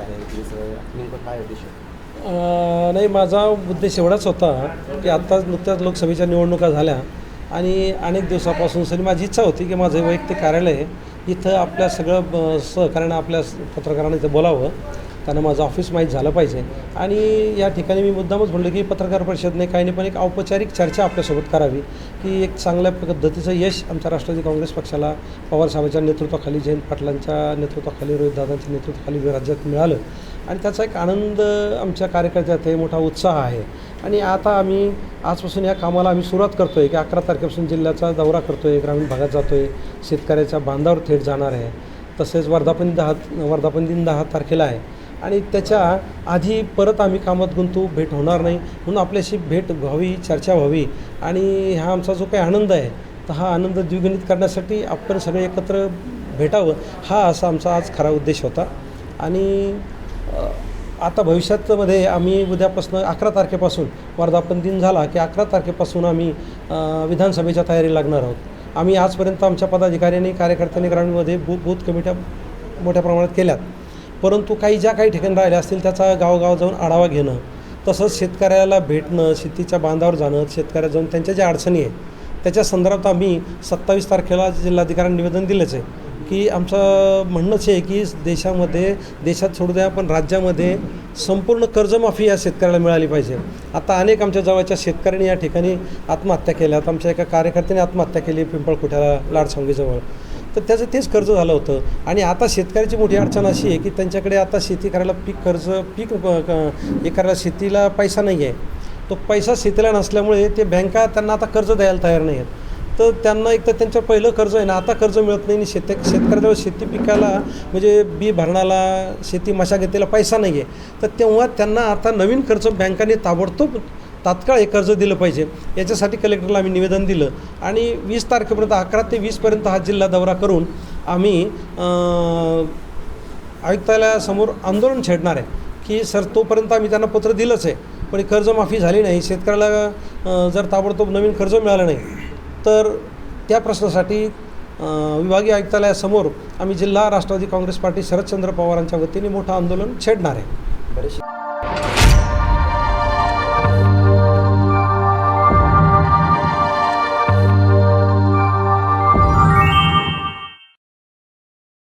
आहे नेमकं काय उद्देश नाही माझा उद्देश एवढाच होता की आत्ताच नुकत्याच लोकसभेच्या निवडणुका झाल्या आणि अनेक दिवसापासून सरी माझी इच्छा होती की माझं वैयक्तिक कार्यालय इथं आपल्या सगळं ब- आपल्या स- पत्रकारांना इथं बोलावं. त्यांना माझं ऑफिस माहीत झालं पाहिजे. आणि या ठिकाणी मी मुद्दामच म्हणलं की पत्रकार परिषदने काही नाही पण एक औपचारिक चर्चा आपल्यासोबत करावी की एक चांगल्या पद्धतीचं यश आमच्या राष्ट्रवादी काँग्रेस पक्षाला पवारसाहेबांच्या नेतृत्वाखाली जयंत पाटलांच्या नेतृत्वाखाली रोहितदादांच्या नेतृत्वाखाली राज्यात मिळालं. आणि त्याचा एक आनंद आमच्या कार्यकर्त्यात आहे मोठा उत्साह आहे. आणि आता आम्ही आजपासून या कामाला आम्ही सुरुवात करतो आहे की अकरा तारखेपासून जिल्ह्याचा दौरा करतो आहे ग्रामीण भागात जातो आहे शेतकऱ्याच्या बांधावर थेट जाणार आहे. तसेच वर्धापन दहा वर्धापन दिन दहा तारखेला आहे. आणि त्याच्या आधी परत आम्ही कामात गुंतू भेट होणार नाही. म्हणून आपल्याशी भेट व्हावी चर्चा व्हावी. आणि हा आमचा जो काही आनंद आहे तर हा आनंद द्विगुणित करण्यासाठी आपण सगळे एकत्र भेटावं हा असा आमचा आज खरा उद्देश होता. आणि आता भविष्यातमध्ये आम्ही उद्यापासून अकरा तारखेपासून वर्धापन दिन झाला की अकरा तारखेपासून आम्ही विधानसभेच्या तयारी लागणार आहोत. आम्ही आजपर्यंत आमच्या पदाधिकाऱ्यांनी कार्यकर्त्यांनी ग्रामीणमध्ये बूथ बूथ कमिट्या मोठ्या प्रमाणात केल्यात. परंतु काही ज्या काही ठिकाणी राहिल्या असतील त्याचा गावगाव जाऊन आढावा घेणं तसंच शेतकऱ्याला भेटणं शेतीच्या बांधावर जाणं शेतकऱ्या जाऊन त्यांच्या ज्या अडचणी आहे त्याच्या संदर्भात आम्ही सत्तावीस तारखेला जिल्हाधिकाऱ्यांना निवेदन दिलंच आहे की आमचं म्हणणंच आहे की देशामध्ये देशात सोडू द्या पण राज्यामध्ये संपूर्ण कर्जमाफी या शेतकऱ्याला मिळाली पाहिजे. आता अनेक आमच्या जवळच्या शेतकऱ्यांनी या ठिकाणी आत्महत्या केल्यात आमच्या एका कार्यकर्त्याने आत्महत्या केली पिंपळकुठ्याला लाडसांगीजवळ तर त्याचं तेच कर्ज झालं होतं. आणि आता शेतकऱ्याची मोठी अडचण अशी आहे की त्यांच्याकडे आता शेती करायला पीक कर्ज पीक हे करायला शेतीला पैसा नाही आहे तो पैसा शेतीला नसल्यामुळे ते बँका त्यांना आता कर्ज द्यायला तयार नाही आहेत तर त्यांना एक तर त्यांचं पहिलं कर्ज आहे ना आता कर्ज मिळत नाही आणि शेत शेतकऱ्याजवळ शेती पिकाला म्हणजे बी भरणाला शेती मशागतीला पैसा नाही आहे तर तेव्हा त्यांना आता नवीन कर्ज बँकांनी ताबडतोब तात्काळ हे कर्ज दिलं पाहिजे. याच्यासाठी कलेक्टरला आम्ही निवेदन दिलं आणि वीस तारखेपर्यंत अकरा ते वीसपर्यंत हा जिल्हा दौरा करून आम्ही आयुक्तालयासमोर आंदोलन छेडणार आहे. की सर तोपर्यंत आम्ही त्यांना पत्र दिलंच आहे. पण कर्जमाफी झाली नाही. शेतकऱ्याला जर ताबडतोब नवीन कर्ज मिळालं नाही तर त्या प्रश्नासाठी विभागीय आयुक्तालयासमोर आम्ही जिल्हा राष्ट्रवादी काँग्रेस पार्टी शरदचंद्र पवारांच्या वतीने मोठं आंदोलन छेडणार आहे. बरेचसे